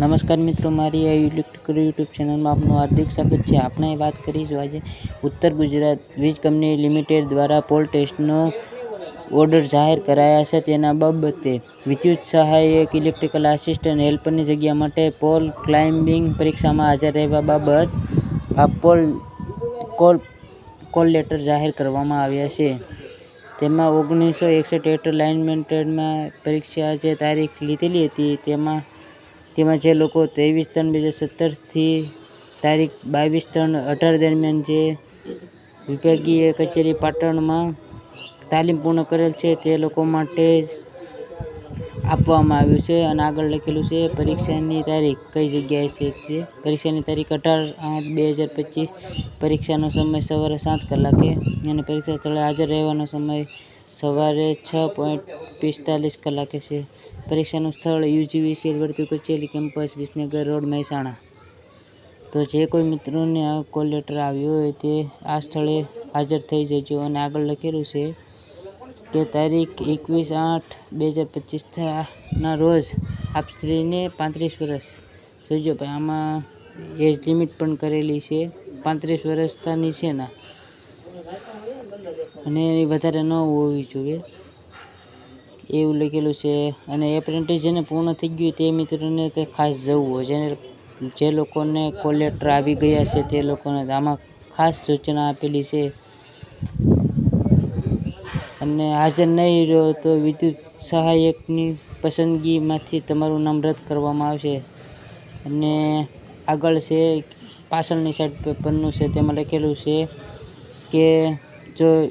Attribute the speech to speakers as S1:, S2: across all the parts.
S1: નમસ્કાર મિત્રો, મારી આ ઇલેક્ટ્રિકલ યુટ્યુબ ચેનલમાં આપનું હાર્દિક સ્વાગત છે. આપણે વાત કરીશું આજે ઉત્તર ગુજરાત વીજ કંપની લિમિટેડ દ્વારા પોલ ટેસ્ટનો ઓર્ડર જાહેર કરાયા છે. તેના બાબતે વિદ્યુત સહાયક, ઇલેક્ટ્રિકલ આસિસ્ટન્ટ, હેલ્પરની જગ્યા માટે પોલ ક્લાઇમ્બિંગ પરીક્ષામાં હાજર રહેવા બાબત આ પોલ કોલ કોલ લેટર જાહેર કરવામાં આવ્યા છે. તેમાં ઓગણીસો એકસઠ હેઠળ લાઇનમેન્ટેડમાં પરીક્ષા જે તારીખ લીધેલી હતી તેમાં તેમાં જે લોકો ત્રેવીસ ત્રણ બે હજાર સત્તરથી તારીખ બાવીસ ત્રણ અઢાર દરમિયાન જે વિભાગીય કચેરી પાટણમાં તાલીમ પૂર્ણ કરેલ છે તે લોકો માટે જ આપવામાં આવ્યું છે અને આગળ લખેલું છે, પરીક્ષાની તારીખ કઈ જગ્યાએ છે તે? પરીક્ષાની તારીખ અઢાર આઠ બે હજાર પચીસ. પરીક્ષાનો સમય સવારે સાત કલાકે અને પરીક્ષા સ્થળે હાજર રહેવાનો સમય સવારે છ પોઈન્ટ પિસ્તાલીસ કલાકે છે. પરીક્ષાનું સ્થળ યુજીવી વર્તુળ કચેરી કેમ્પસ, વિસનગર રોડ, મહેસાણા. તો જે કોઈ મિત્રોને આ કોલ લેટર આવ્યો હોય તે આ સ્થળે હાજર થઈ જજો અને આગળ લખેલું છે કે તારીખ એકવીસ આઠ બે હજાર પચીસના રોજ આપશ્રીને પાંત્રીસ વર્ષ. જોજો ભાઈ, આમાં એજ લિમિટ પણ કરેલી છે. પાંત્રીસ વર્ષતા નીચેના અને વધારે ન હોવી જોઈએ. એવું લખેલું છે. અને એપ્રેન્ટિસ જેને પૂર્ણ થઈ ગયું તે મિત્રોને તે ખાસ જવું હોય. જેને જે લોકોને કોલેટર આવી ગયા છે તે લોકોને આમાં ખાસ સૂચના આપેલી છે. અને હાજર નહીં રહ્યો તો વિદ્યુત સહાયકની પસંદગીમાંથી તમારું નામ રદ કરવામાં આવશે. અને આગળ છે પાછળની સાઈડ પેપરનું છે. તેમાં લખેલું છે કે જો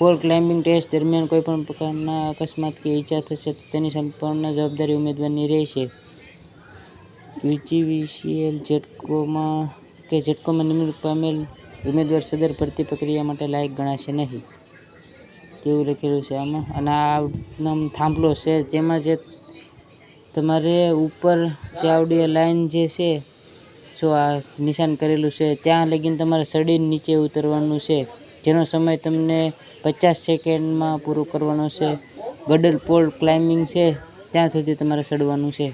S1: પોલ ક્લાઇમ્બિંગ ટેસ્ટ દરમિયાન કોઈપણ પ્રકારના અકસ્માત કે ઈજા થશે તો તેની સંપૂર્ણ જવાબદારી ઉમેદવારની રહેશે. યુજીવીસીએલ જેટકોમાં કે જેટકોમાં નિમણૂક પામેલ ઉમેદવાર સદર ભરતી પ્રક્રિયા માટે લાયક ગણાશે નહીં. તેવું લખેલું છે આમાં. અને આ થાંભલો છે તેમાં જે તમારે ઉપર આવડી લાઈન જે છે શું આ નિશાન કરેલું છે, ત્યાં લગીને તમારે સડીને નીચે ઉતરવાનું છે. જેનો સમય તમને પચાસ સેકન્ડમાં પૂરો કરવાનો છે. ગડર પોલ ક્લાઇમ્બિંગ છે, ત્યાં સુધી તમારે ચડવાનું છે.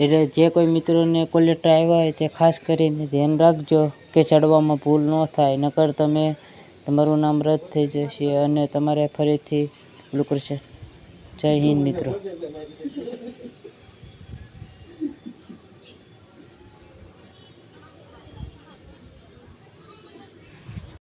S1: એટલે જે કોઈ મિત્રોને કોલેટર આવ્યા હોય તે ખાસ કરીને ધ્યાન રાખજો કે ચડવામાં ભૂલ ન થાય, નકર તમે તમારું નામ રદ થઈ જશે અને તમારે ફરીથી પેલું કરશે. જય હિન્દ મિત્રો.